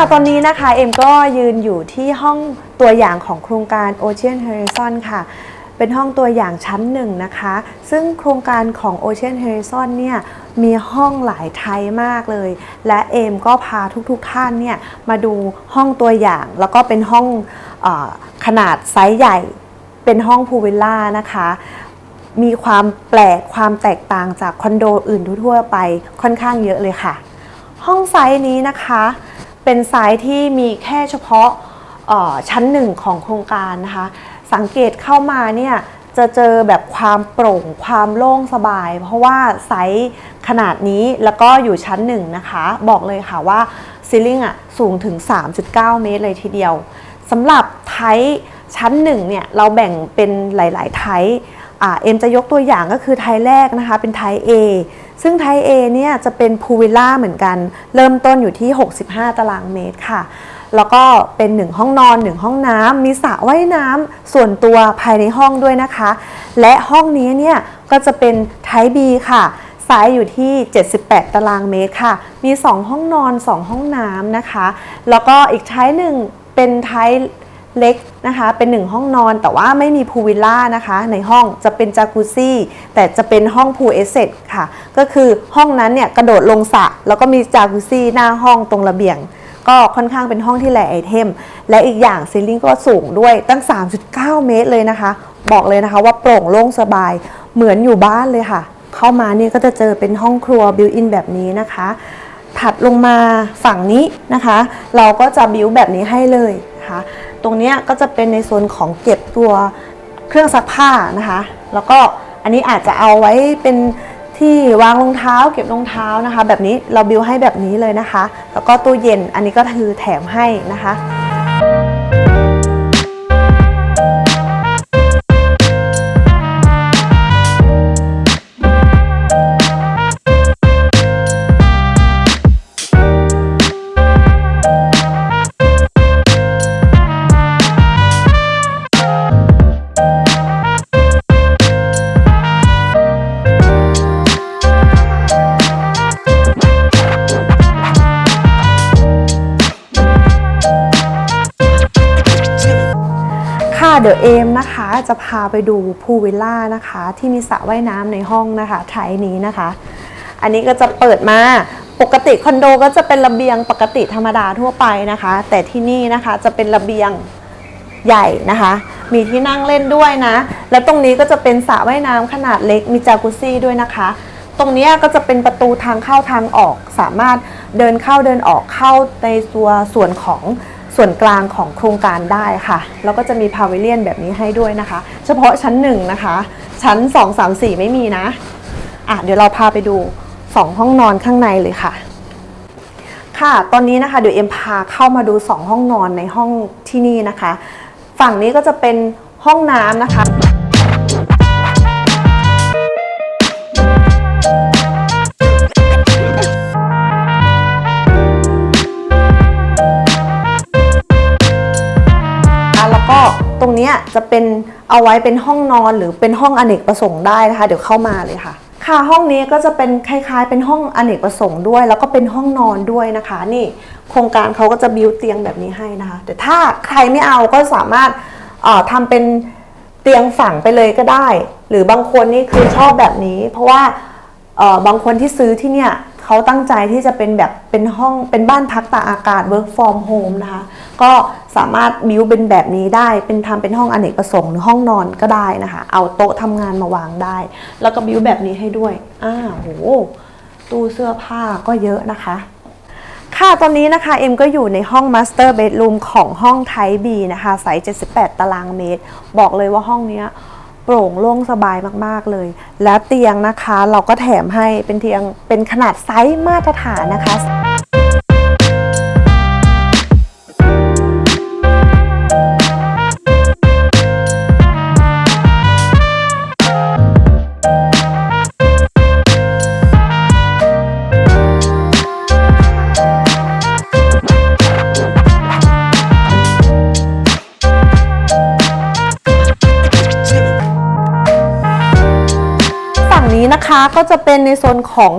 ค่ะ ตอนนี้นะคะเอ็มก็ยืนอยู่ที่ห้องตัวอย่างของโครงการ Ocean Horizon ค่ะ เป็นห้องตัวอย่างชั้นหนึ่งนะคะ ซึ่งโครงการของ Ocean Horizon เนี่ยมีห้องหลายไทยมากเลย และเอมก็พาทุกๆท่านเนี่ยมาดูห้องตัวอย่าง แล้วก็เป็นห้องอขนาดไซส์ใหญ่ เป็นห้องพูลวิลล่านะคะมีความแปลกความแตกต่างจากคอนโดอื่นทั่วไปค่อนข้างเยอะเลยค่ะ ห้องไซส์นี้นะคะ เป็นไซส์ที่มีแค่เฉพาะชั้นหนึ่งของโครงการนะคะ สังเกตเข้ามาเนี่ยจะเจอแบบความโปร่งความโล่งสบาย เพราะว่าไซส์ขนาดนี้แล้วก็อยู่ชั้นหนึ่งนะคะ บอกเลยค่ะว่าซีลิงอะสูงถึง 3.9 เมตรเลยทีเดียวสำหรับไทป์ชั้นหนึ่งเนี่ยเราแบ่งเป็นหลาย ๆ ไทป์อ่าเอ็มจะยกตัวอย่างก็คือไทป์แรกนะคะ เป็นไทป์ A ซึ่งไทป์ A เนี่ยจะเป็นพูวิลล่าเหมือนกัน เริ่มต้นอยู่ที่ 65 ตารางเมตรค่ะ แล้วก็เป็น 1 ห้องนอน 1 ห้องน้ำมีสระว่ายน้ำส่วนตัวภายในห้องด้วยนะคะ และห้องนี้เนี่ยก็จะเป็นไทป์ B ค่ะไซส์อยู่ที่ 78 ตารางเมตรค่ะ มี 2 ห้องนอน 2 ห้องน้ำนะคะ แล้วก็อีกไทป์หนึ่งเป็นไท เล็กนะคะ เป็น1ห้องนอนแต่ว่าไม่มีพูลวิลล่านะคะ ในห้องจะเป็นจากุซี่แต่จะเป็นห้องพูลเอสเซทค่ะ ก็คือห้องนั้นเนี่ยกระโดดลงสระแล้วก็มีจากุซี่หน้าห้องตรงระเบียง ก็ค่อนข้างเป็นห้องที่แหลไอเทม และอีกอย่างซีลิงก็สูงด้วยตั้ง 3.9 เมตรเลยนะคะ บอกเลยนะคะว่าโปร่งโล่งสบายเหมือนอยู่บ้านเลยค่ะ เข้ามาเนี่ยก็จะเจอเป็นห้องครัวบิวอินแบบนี้นะคะถัดลงมาฝั่งนี้นะคะ เราก็จะบิวแบบนี้ให้เลยนะคะ ตรงนี้ก็จะเป็นในโซนของเก็บตัวเครื่องซักผ้านะคะ แล้วก็อันนี้อาจจะเอาไว้เป็นที่วางรองเท้า เก็บรองเท้านะคะ แบบนี้เราบิวให้แบบนี้เลยนะคะ แล้วก็ตู้เย็นอันนี้ก็คือแถมให้นะคะ เดี๋ยวเอมนะคะจะพาไปดูพูลวิลล่านะคะ ที่มีสระว่ายน้ำในห้องนะคะไทยนี้นะคะ อันนี้ก็จะเปิดมาปกติคอนโดก็จะเป็นระเบียงปกติธรรมดาทั่วไปนะคะ แต่ที่นี่นะคะจะเป็นระเบียงใหญ่นะคะ มีที่นั่งเล่นด้วยนะ แล้วตรงนี้ก็จะเป็นสระว่ายน้ำขนาดเล็กมีจากุซี่ด้วยนะคะ ตรงนี้ก็จะเป็นประตูทางเข้าทางออก สามารถเดินเข้าเดินออกเข้าในตัวส่วนของ ส่วนกลางของโครงการได้ค่ะ แล้วก็จะมีพาวิเลียนแบบนี้ให้ด้วยนะคะ เฉพาะชั้นหนึ่งนะคะ ชั้น 2 3 4 ไม่มีนะอะเดี๋ยวเราพาไปดู 2 ห้องนอนข้างในเลยค่ะ ค่ะ ตอนนี้นะคะเดี๋ยวเอ็มพาเข้ามาดู 2 ห้องนอนในห้องที่นี่นะคะ ฝั่งนี้ก็จะเป็นห้องน้ำนะคะอะ นี้ยจะเป็นเอาไว้เป็นห้องนอนหรือเป็นห้องอเนกประสงค์ได้นะคะ เดี๋ยวเข้ามาเลยค่ะ ค่ะห้องนี้ก็จะเป็นคล้ายๆ เป็นห้องอเนกประสงค์ด้วย แล้วก็เป็นห้องนอนด้วยนะคะ นี่โครงการเขาก็จะบิวเตียงแบบนี้ให้นะคะ แต่ถ้าใครไม่เอาก็สามารถเอ่อทำเป็นเตียงฝังไปเลยก็ได้ หรือบางคนนี่คือชอบแบบนี้ เพราะว่าเอ่อบางคนที่ซื้อที่เนี่ย เขาตั้งใจที่จะเป็นแบบเป็นห้องเป็นบ้านพักตากอากาศ work from home นะคะ ก็สามารถบิวเป็นแบบนี้ได้เป็นทำเป็นห้องอเนกประสงค์หรือห้องนอนก็ได้นะคะ เอาโต๊ะทำงานมาวางได้ แล้วก็บิวแบบนี้ให้ด้วยอ้าวโหตู้เสื้อผ้าก็เยอะนะคะค่ะ ตอนนี้นะคะ เอ็มก็อยู่ในห้อง Master Bedroom ของห้องไทบีนะคะไซส์78 ตารางเมตร บอกเลยว่าห้องเนี้ย โปร่งโล่งสบายมากๆเลย และเตียงนะคะเราก็แถมให้เป็นเตียงเป็นขนาดไซส์มาตรฐานนะคะ ก็จะเป็นในโซนของ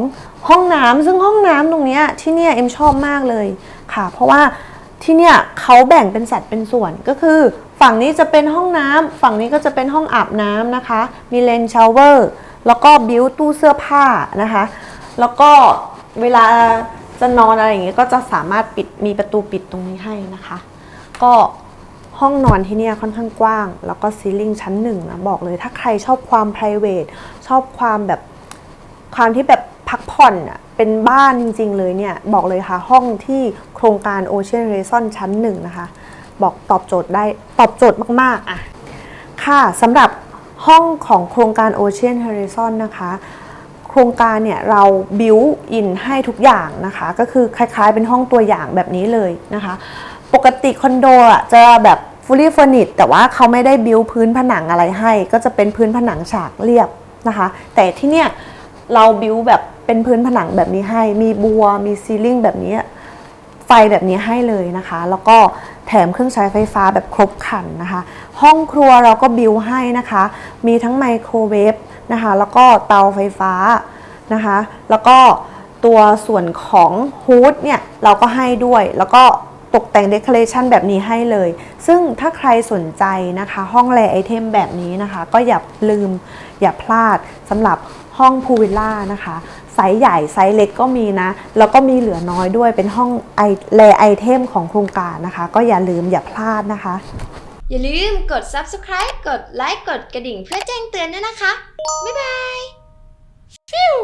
ห้องน้ำซึ่งห้องน้ำตรงนี้ที่เนี่ยเอ็มชอบมากเลยค่ะ เพราะว่าที่เนี่ยเขาแบ่งเป็นสัดเป็นส่วนก็คือ ฝั่งนี้จะเป็นห้องน้ำฝั่งนี้ก็จะเป็นห้องอาบน้ำนะคะ มีเลนชาวเวอร์แล้วก็บิวตู้เสื้อผ้านะคะ แล้วก็เวลาจะนอนอะไรอย่างเงี้ยก็จะสามารถปิดมีประตูปิดตรงนี้ให้นะคะ ก็ห้องนอนที่เนี่ยค่อนข้างกว้าง แล้วก็ซีลิ่งชั้นหนึ่งนะบอกเลยถ้าใครชอบความ p r i v a t ชอบความแบบ ความที่แบบพักผ่อนอะเป็นบ้านจริง ๆ เลยเนี่ย บอกเลยค่ะ ห้องที่โครงการ Ocean r a s o n ชั้นหนึ่งนะคะ บอกตอบโจทย์ได้ตอบโจทย์มากๆอะค่ะสำหรับห้องของโครงการ Ocean Horizon นะคะ โครงการเนี่ยเราบิวอินให้ทุกอย่างนะคะ ก็คือคล้ายๆเป็นห้องตัวอย่างแบบนี้เลยนะคะ ปกติคอนโดอะจะแบบ fully furnished แต่ว่าเขาไม่ได้บิวพื้นผนังอะไรให้ ก็จะเป็นพื้นผนังฉากเรียบนะคะ แต่ที่เนี่ย เราบิวแบบเป็นพื้นผนังแบบนี้ให้ มีบัว มีซีลิ่งแบบนี้ ไฟแบบนี้ให้เลยนะคะ แล้วก็แถมเครื่องใช้ไฟฟ้าแบบครบครันนะคะ ห้องครัวเราก็บิวให้นะคะ มีทั้งไมโครเวฟนะคะ แล้วก็เตาไฟฟ้านะคะ แล้วก็ตัวส่วนของฮูดเนี่ยเราก็ให้ด้วย แล้วก็ตกแต่งเดคอเรชันแบบนี้ให้เลย ซึ่งถ้าใครสนใจนะคะ ห้องแลไอเทมแบบนี้นะคะ ก็อย่าลืมอย่าพลาดสำหรับ ห้องพูวิลล่านะคะไซส์ใหญ่ไซส์เล็กก็มีนะ แล้วก็มีเหลือน้อยด้วยเป็นห้องไอแลไอเทมของโครงการนะคะ ก็อย่าลืมอย่าพลาดนะคะ อย่าลืมกด subscribe กดไลค์กดกระดิ่งเพื่อแจ้งเตือนด้วยนะคะ บ๊ายบายฟิว